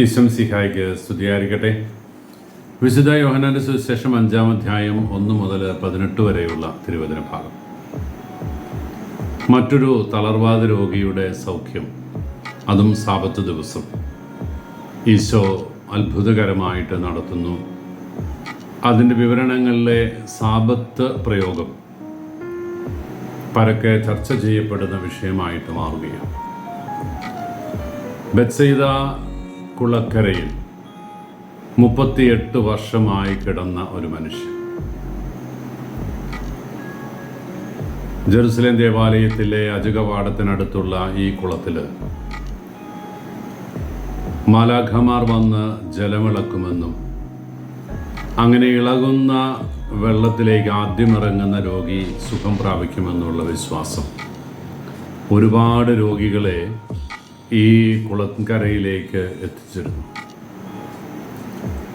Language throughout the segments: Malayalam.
ഈശം സിഹായിക്ക് സ്തുതിയായിരിക്കട്ടെ. വിശുദ്ധ യോഹനാന്റെ സുവിശേഷം അഞ്ചാം അധ്യായം ഒന്ന് മുതൽ പതിനെട്ട് വരെയുള്ള തിരുവചന ഭാഗം മറ്റൊരു തളർവാദ രോഗിയുടെ സൗഖ്യം അതും സാപത്ത് ദിവസം. ഈശോ അത്ഭുതകരമായിട്ട് നടത്തുന്നു. അതിന്റെ വിവരണങ്ങളിലെ സാപത്ത് പ്രയോഗം പരക്കെ ചർച്ച ചെയ്യപ്പെടുന്ന വിഷയമായിട്ട് മാറുകയാണ്. ബത്സൈദ കുളക്കരയിൽ മുപ്പത്തിയെട്ട് വർഷമായി കിടന്ന ഒരു മനുഷ്യൻ. ജെറുസലേം ദേവാലയത്തിലെ അജുകവാടത്തിനടുത്തുള്ള ഈ കുളത്തിൽ മാലാഖമാർ വന്ന് ജലമിളക്കുമെന്നും അങ്ങനെ ഇളകുന്ന വെള്ളത്തിലേക്ക് ആദ്യം ഇറങ്ങുന്ന രോഗി സുഖം പ്രാപിക്കുമെന്നുള്ള വിശ്വാസം. ഒരുപാട് രോഗികളെ ഈ കുളക്കരയിലേക്ക് എത്തിച്ചിരുന്നു.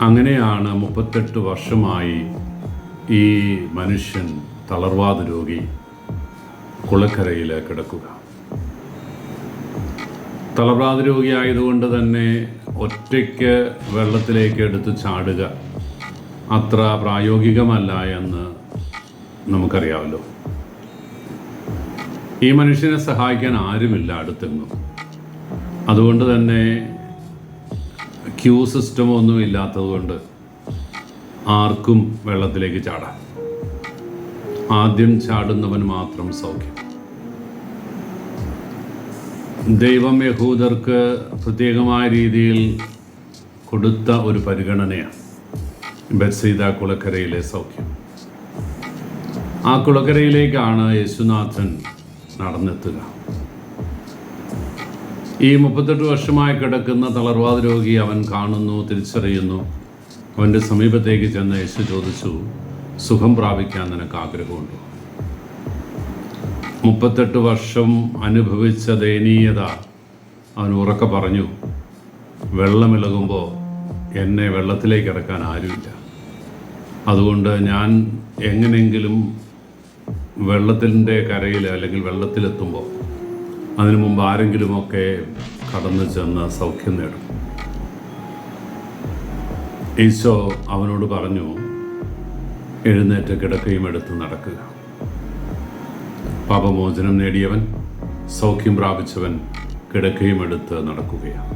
അങ്ങനെയാണ് മുപ്പത്തെട്ട് വർഷമായി ഈ മനുഷ്യൻ തളർവാദ രോഗി കുളക്കരയിൽ കിടക്കുക. തളർവാദ രോഗി ആയതുകൊണ്ട് തന്നെ ഒറ്റയ്ക്ക് വെള്ളത്തിലേക്ക് എടുത്ത് ചാടുക അത്ര പ്രായോഗികമല്ല എന്ന് നമുക്കറിയാമല്ലോ. ഈ മനുഷ്യനെ സഹായിക്കാൻ ആരുമില്ല അടുത്തെങ്ങും. അതുകൊണ്ട് തന്നെ ക്യൂ സിസ്റ്റമോ ഒന്നും ഇല്ലാത്തതുകൊണ്ട് ആർക്കും വെള്ളത്തിലേക്ക് ചാടാം ആദ്യം ചാടുന്നവൻ മാത്രം സൗഖ്യം. ദൈവം യഹൂദർക്ക് പ്രത്യേകമായ രീതിയിൽ കൊടുത്ത ഒരു പരിഗണനയാണ് ബത്സീത കുളക്കരയിലെ സൗഖ്യം. ആ കുളക്കരയിലേക്കാണ് യേശുനാഥൻ നടന്നെത്തുക. ഈ മുപ്പത്തെട്ട് വർഷമായി കിടക്കുന്ന തളർവാദ രോഗി അവൻ കാണുന്നു തിരിച്ചറിയുന്നു. അവന്റെ സമീപത്തേക്ക് ചെന്ന് യേശു ചോദിച്ചു സുഖം പ്രാപിക്കാൻ നിനക്ക് ആഗ്രഹമുണ്ടോ? മുപ്പത്തെട്ട് വർഷം അനുഭവിച്ച ദയനീയത അവൻ ഉറക്കെ പറഞ്ഞു വെള്ളമിളകുമ്പോൾ എന്നെ വെള്ളത്തിലേക്ക് ഇറക്കാൻ ആരുമില്ല. അതുകൊണ്ട് ഞാൻ എങ്ങനെയെങ്കിലും വെള്ളത്തിന്റെ കരയിൽ അല്ലെങ്കിൽ വെള്ളത്തിലെത്തുമ്പോൾ അതിനു മുമ്പ് ആരെങ്കിലുമൊക്കെ കടന്നു ചെന്ന് സൗഖ്യം നേടും. ഈശോ അവനോട് പറഞ്ഞു എഴുന്നേറ്റ് കിടക്കുകയും എടുത്ത് നടക്കുക പാപമോചനം നേടിയവൻ സൗഖ്യം പ്രാപിച്ചവൻ കിടക്കുകയും എടുത്ത് നടക്കുകയാണ്.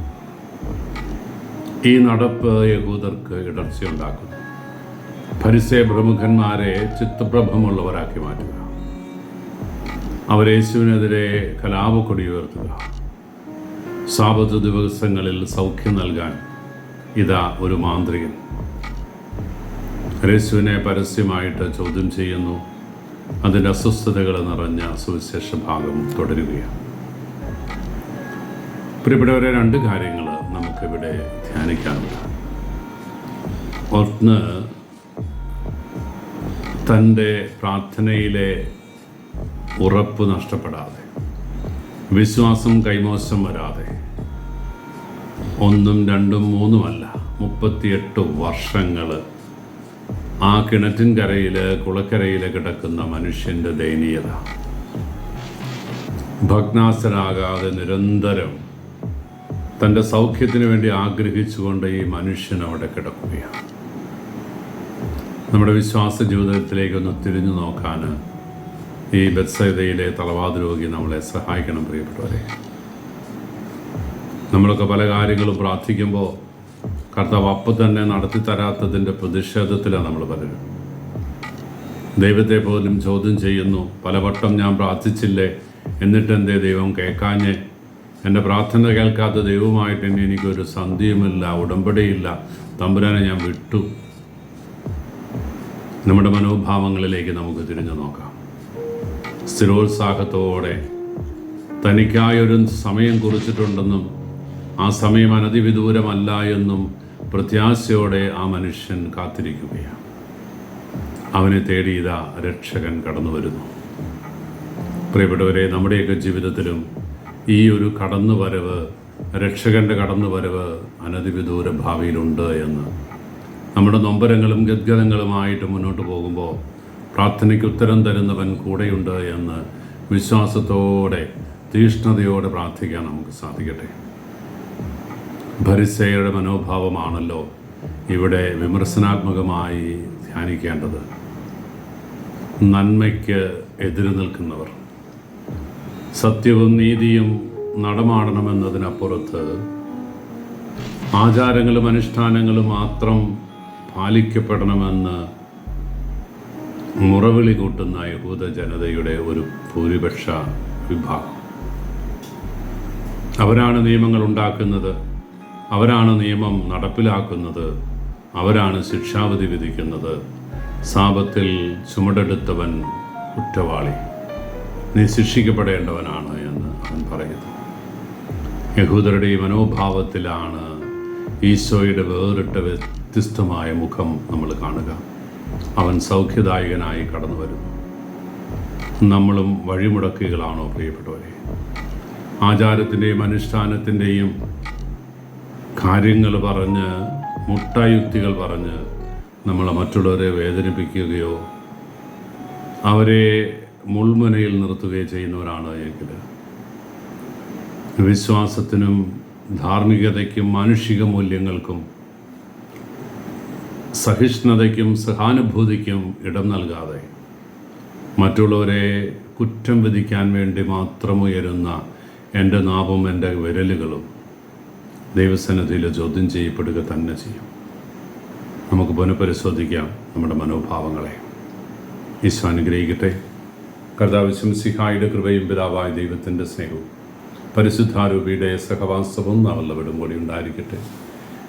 ഈ നടപ്പ് യഹൂദർക്ക് ഇടർച്ചയുണ്ടാക്കുന്നു. പരിസയ പ്രമുഖന്മാരെ ചിത്തപ്രഭമുള്ളവരാക്കി മാറ്റുക. അവരേശുവിനെതിരെ കലാപക്കൊടി ഉയർത്തുക. സാപത്ത് ദിവസങ്ങളിൽ സൗഖ്യം നൽകാൻ ഇതാ ഒരു മാന്ത്രികൻ. യേശുവിനെ പരസ്യമായിട്ട് ചോദ്യം ചെയ്യുന്നു. അതിന്റെ അസ്വസ്ഥതകൾ നിറഞ്ഞ സുവിശേഷ ഭാഗം തുടരുകയാണ്. പ്രിയപ്പെട്ടവരെ രണ്ട് കാര്യങ്ങൾ നമുക്കിവിടെ ധ്യാനിക്കാനുണ്ട്. ഒന്ന് തന്റെ പ്രാർത്ഥനയിലെ ഉറപ്പ് നഷ്ടപ്പെടാതെ വിശ്വാസം കൈമോശം വരാതെ ഒന്നും രണ്ടും മൂന്നുമല്ല മുപ്പത്തിയെട്ട് വർഷങ്ങൾ ആ കിണറ്റിൻ കരയിൽ കുളക്കരയിൽ കിടക്കുന്ന മനുഷ്യന്റെ ദയനീയത. ഭഗ്നാസരാകാതെ നിരന്തരം തന്റെ സൗഖ്യത്തിന് വേണ്ടി ആഗ്രഹിച്ചുകൊണ്ട് ഈ മനുഷ്യൻ അവിടെ കിടക്കുകയാണ്. നമ്മുടെ വിശ്വാസ ജീവിതത്തിലേക്കൊന്ന് തിരിഞ്ഞു നോക്കാൻ ഈ ബത്സൈതയിലെ തളവാദ രോഗി നമ്മളെ സഹായിക്കണം പ്രിയപ്പെട്ടവരെ. നമ്മളൊക്കെ പല കാര്യങ്ങളും പ്രാർത്ഥിക്കുമ്പോൾ കർത്താവ് അപ്പം തന്നെ നടത്തി തരാത്തതിന്റെ പ്രതിഷേധത്തിലാണ് നമ്മൾ പലരും. ദൈവത്തെ പോലും ചോദ്യം ചെയ്യുന്നു പലവട്ടം ഞാൻ പ്രാർത്ഥിച്ചില്ലേ? എന്നിട്ട് എന്തേ ദൈവം കേൾക്കാഞ്ഞ്? എന്റെ പ്രാർത്ഥന കേൾക്കാത്ത ദൈവമായിട്ട് തന്നെ എനിക്കൊരു സന്ധിയുമില്ല ഉടമ്പടിയില്ല. തമ്പുരാനെ ഞാൻ വിട്ടു. നമ്മുടെ മനോഭാവങ്ങളിലേക്ക് നമുക്ക് തിരിഞ്ഞു നോക്കാം. സ്ഥിരോത്സാഹത്തോടെ തനിക്കായൊരു സമയം കുറിച്ചിട്ടുണ്ടെന്നും ആ സമയം അനധിവിദൂരമല്ല എന്നും പ്രത്യാശയോടെ ആ മനുഷ്യൻ കാത്തിരിക്കുകയാണ്. അവനെ തേടി ഇതാ രക്ഷകൻ കടന്നു വരുന്നു പ്രിയപ്പെട്ടവരെ നമ്മുടെയൊക്കെ ജീവിതത്തിലും ഈ ഒരു കടന്നുവരവ് രക്ഷകന്റെ കടന്നുവരവ് അനധിവിദൂര ഭാവിയിലുണ്ട് എന്ന്. നമ്മുടെ നൊമ്പരങ്ങളും ഗദ്ഗതങ്ങളുമായിട്ട് മുന്നോട്ട് പോകുമ്പോൾ പ്രാർത്ഥനയ്ക്ക് ഉത്തരം തരുന്നവൻ കൂടെയുണ്ട് എന്ന് വിശ്വാസത്തോടെ തീഷ്ണതയോടെ പ്രാർത്ഥിക്കാൻ നമുക്ക് സാധിക്കട്ടെ. ഭരിസയുടെ മനോഭാവമാണല്ലോ ഇവിടെ വിമർശനാത്മകമായി ധ്യാനിക്കേണ്ടത്. നന്മയ്ക്ക് എതിര് നിൽക്കുന്നവർ. സത്യവും നീതിയും നടമാടണമെന്നതിനപ്പുറത്ത് ആചാരങ്ങളും അനുഷ്ഠാനങ്ങളും മാത്രം പാലിക്കപ്പെടണമെന്ന് മുറവിളി കൂട്ടുന്ന യഹൂദ ജനതയുടെ ഒരു ഭൂരിപക്ഷ വിഭാഗം. അവരാണ് നിയമങ്ങൾ ഉണ്ടാക്കുന്നത് അവരാണ് നിയമം നടപ്പിലാക്കുന്നത് അവരാണ് ശിക്ഷാവിധി വിധിക്കുന്നത്. സാപത്തിൽ ചുമടെടുത്തവൻ കുറ്റവാളി നീ ശിക്ഷിക്കപ്പെടേണ്ടവനാണ് എന്ന് അവൻ പറയുന്നു. യഹൂദരുടെ മനോഭാവത്തിലാണ് ഈശോയുടെ വേറിട്ട വ്യത്യസ്തമായ മുഖം നമ്മൾ കാണുക. അവൻ സൗഖ്യദായകനായി കടന്നു വരുന്നു നമ്മളും വഴിമുടക്കുകളാണോ പ്രിയപ്പെട്ടവരെ? ആചാരത്തിന്റെയും അനുഷ്ഠാനത്തിന്റെയും കാര്യങ്ങൾ പറഞ്ഞ് മുട്ടായുക്തികൾ പറഞ്ഞ് നമ്മൾ മറ്റുള്ളവരെ വേദനിപ്പിക്കുകയോ അവരെ മുൾമുനയിൽ നിർത്തുകയോ ചെയ്യുന്നവരാണ് എങ്കിൽ വിശ്വാസത്തിനും ധാർമ്മികതയ്ക്കും മാനുഷിക മൂല്യങ്ങൾക്കും സഹിഷ്ണുതയ്ക്കും സഹാനുഭൂതിക്കും ഇടം നൽകാതെ മറ്റുള്ളവരെ കുറ്റം വിധിക്കാൻ വേണ്ടി മാത്രം ഉയരുന്ന എന്റെ നാവും എന്റെ വിരലുകളും ദൈവസന്നിധിയിൽ ചോദ്യം ചെയ്യപ്പെടുക തന്നെ ചെയ്യും. നമുക്ക് പുനഃപരിശോധിക്കാം നമ്മുടെ മനോഭാവങ്ങളെ. ഈശോ അനുഗ്രഹിക്കട്ടെ. കർത്താവ് ശംസിഹായുടെ കൃപയും പിതാവായ ദൈവത്തിന്റെ സ്നേഹവും പരിശുദ്ധാരൂപിയുടെ സഹവാസവും നാളെവിടും കൂടി ഉണ്ടായിരിക്കട്ടെ.